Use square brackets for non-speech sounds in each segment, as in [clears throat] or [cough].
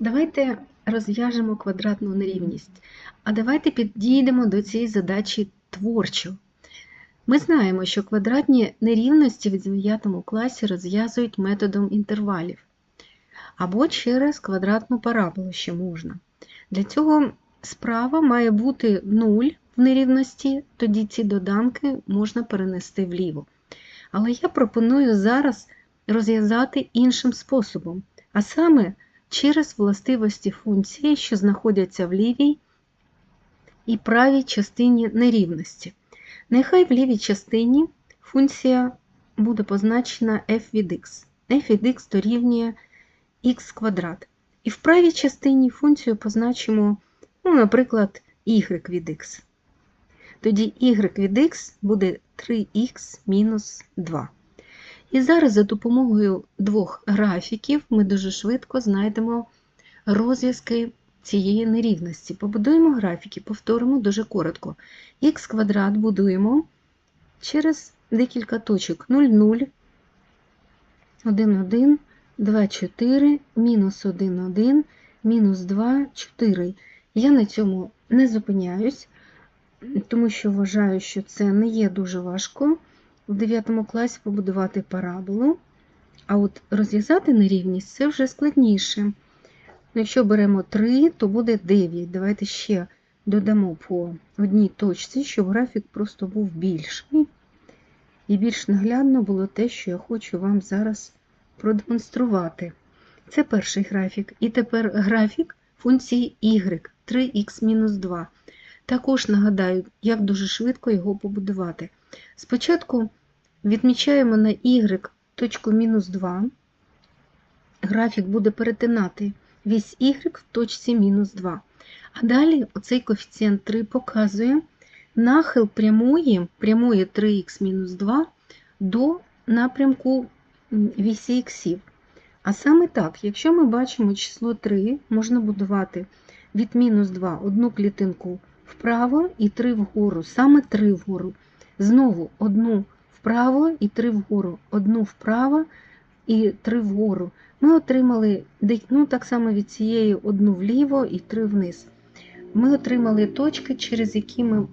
Давайте розв'яжемо квадратну нерівність. А давайте підійдемо до цієї задачі творчо. Ми знаємо, що квадратні нерівності в 9 класі розв'язують методом інтервалів. Або через квадратну параболу ще можна. Для цього справа має бути 0 в нерівності, тоді ці доданки можна перенести вліво. Але я пропоную зараз розв'язати іншим способом, а саме через властивості функції, що знаходяться в лівій і правій частині нерівності. Нехай в лівій частині функція буде позначена f від x. f від x дорівнює x квадрат. І в правій частині функцію позначимо, ну, наприклад, y від x. Тоді y від x буде 3х мінус 2. І зараз за допомогою двох графіків ми дуже швидко знайдемо розв'язки цієї нерівності. Побудуємо графіки, повторимо дуже коротко. Х квадрат будуємо через декілька точок 0, 0, 1, 1, 2, 4, мінус 1, 1, мінус 2, 4. Я на цьому не зупиняюсь, тому що вважаю, що це не є дуже важко в 9 класі побудувати параболу, а от розв'язати нерівність це вже складніше. Якщо беремо 3, то буде 9. Давайте ще додамо по одній точці, щоб графік просто був більший. І більш наглядно було те, що я хочу вам зараз продемонструвати. Це перший графік. І тепер графік функції y 3х-2. Також нагадаю, як дуже швидко його побудувати. Спочатку відмічаємо на y точку мінус 2. Графік буде перетинати вісь y в точці мінус 2. А далі оцей коефіцієнт 3 показує нахил прямої прямої 3х-2 до напрямку вісі іксів. А саме так, якщо ми бачимо число 3, можна будувати від мінус 2 одну клітинку вправо і 3 вгору, саме 3 вгору. Знову одну вправо і 3 вгору, одну вправо і 3 вгору. Ми отримали ну, так само від цієї одну вліво і 3 вниз. Ми отримали точки, через які ми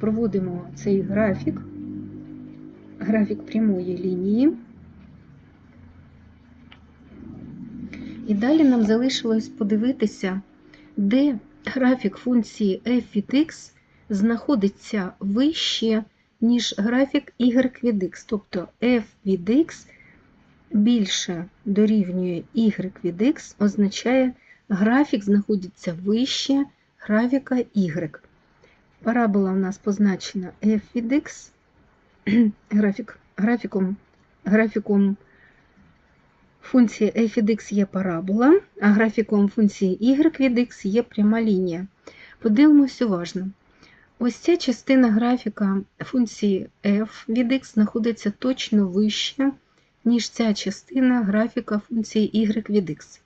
проводимо цей графік, графік прямої лінії. І далі нам залишилось подивитися, де графік функції f від x знаходиться вище, ніж графік y від x. Тобто f від x більше дорівнює y від x, означає, графік знаходиться вище графіка y. Парабола у нас позначена f від x, [clears throat] графік, графіком, графіком функції f від x є парабола, а графіком функції y від x є пряма лінія. Подивимось уважно. Ось ця частина графіка функції f від x знаходиться точно вище, ніж ця частина графіка функції y від x.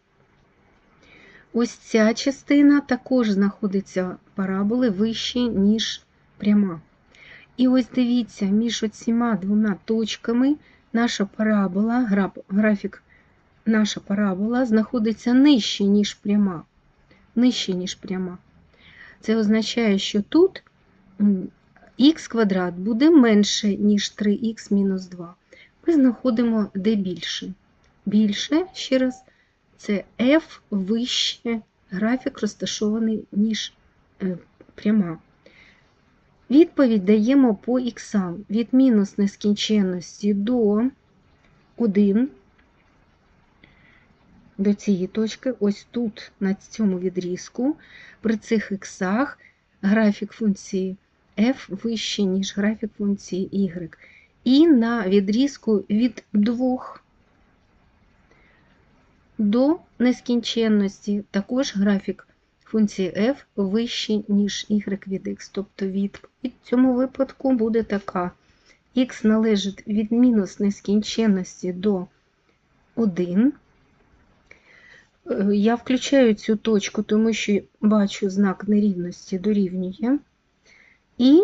Ось ця частина також знаходиться параболи вище, ніж пряма. І ось дивіться, між оціма двома точками наша парабола, графік наша парабола знаходиться нижче, ніж пряма. Нижче, ніж пряма. Це означає, що тут х квадрат буде менше, ніж 3х мінус 2. Ми знаходимо де більше. Більше, ще раз, це f вище графік розташований, ніж е, пряма. Відповідь даємо по х від мінус нескінченності до 1 до цієї точки, ось тут, на цьому відрізку, при цих іксах графік функції f вище, ніж графік функції y. І на відрізку від 2 до нескінченності також графік функції f вищий, ніж y від x. Тобто відповідь в цьому випадку буде така. Х належить від мінус нескінченності до 1. Я включаю цю точку, тому що бачу знак нерівності дорівнює. І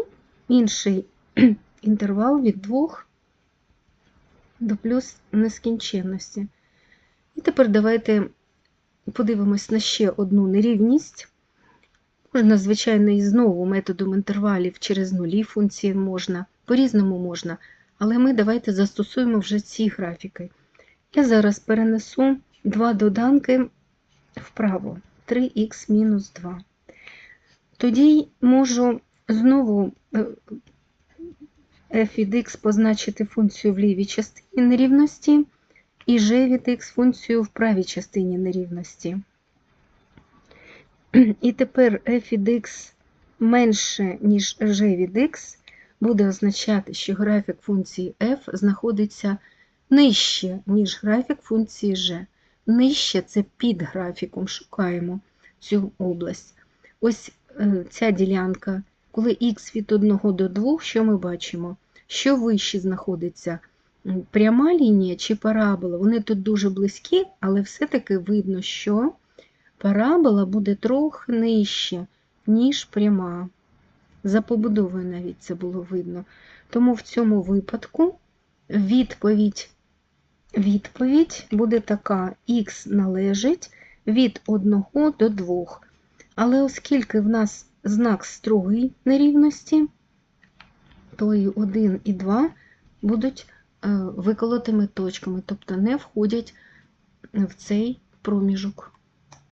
інший [clears throat] інтервал від 2 до плюс нескінченності. І тепер давайте подивимось на ще одну нерівність. Можна, звичайно, і знову методом інтервалів через нулі функції можна, по-різному можна, але ми давайте застосуємо вже ці графіки. Я зараз перенесу два доданки вправо 3х мінус 2. Тоді можу знову е, f від x позначити функцію в лівій частині нерівності і g від x функцію в правій частині нерівності. І тепер f від x менше, ніж g від x, буде означати, що графік функції f знаходиться нижче, ніж графік функції g. Нижче це під графіком, шукаємо цю область. Ось е, ця ділянка, коли х від 1 до 2, що ми бачимо? Що вище знаходиться? Пряма лінія чи парабола? Вони тут дуже близькі, але все-таки видно, що парабола буде трохи нижче, ніж пряма. За побудовою навіть це було видно. Тому в цьому випадку відповідь, відповідь буде така: х належить від 1 до 2. Але оскільки в нас знак строгий нерівності, то і 1 і 2 будуть е, виколотими точками, тобто не входять в цей проміжок.